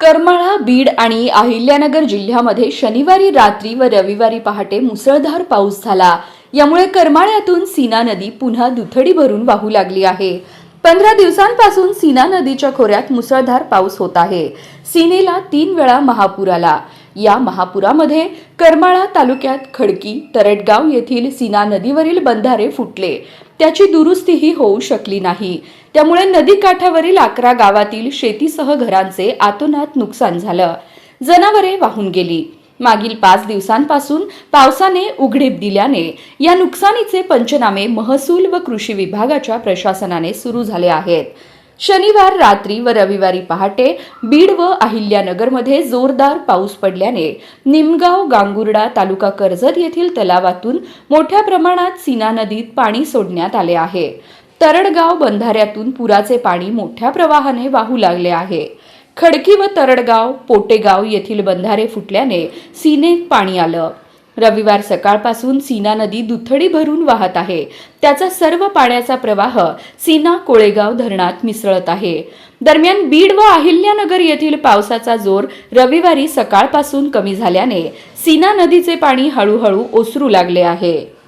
करमाळा बीड आणि अहिल्यानगर जिल्ह्यामध्ये शनिवारी रात्री व रविवारी पहाटे मुसळधार पाऊस झाला. यामुळे करमाळ्यातून सीना नदी पुन्हा दुथडी भरून वाहू लागली आहे. पंधरा दिवसांपासून सीना नदीच्या खोऱ्यात मुसळधार पाऊस होत आहे. सीनेला तीन वेळा महापूर आला. या महापुरामध्ये करमाळा तालुक्यात खडकी तरटगाव येथील सीना नदीवरील बंधारे फुटले. त्याची दुरुस्तीही होऊ शकली नाही. त्यामुळे नदीकाठावरील अकरा गावातील शेतीसह घरांचे आतोनात नुकसान झालं. जनावरे वाहून गेली. मागील पाच दिवसांपासून पावसाने उघडीप दिल्याने या नुकसानीचे पंचनामे महसूल व कृषी विभागाच्या प्रशासनाने सुरू झाले आहेत. शनिवार रात्री व रविवारी पहाटे बीड व अहिल्यानगरमध्ये जोरदार पाऊस पडल्याने निमगाव गांगुर्डा तालुका कर्जत येथील तलावातून मोठ्या प्रमाणात सीना नदीत पाणी सोडण्यात आले आहे. तरडगाव बंधाऱ्यातून पुराचे पाणी मोठ्या प्रवाहाने वाहू लागले आहे. खडकी व तरडगाव पोटेगाव येथील बंधारे फुटल्याने सीनेत पाणी आलं. रविवार सकाळपासून सीना नदी दुथडी भरून वाहत आहे. त्याचा सर्व पाण्याचा प्रवाह सीना कोळेगाव धरणात मिसळत आहे. दरम्यान बीड व अहिल्यानगर येथील पावसाचा जोर रविवारी सकाळपासून कमी झाल्याने सीना नदीचे पाणी हळूहळू ओसरू लागले आहे.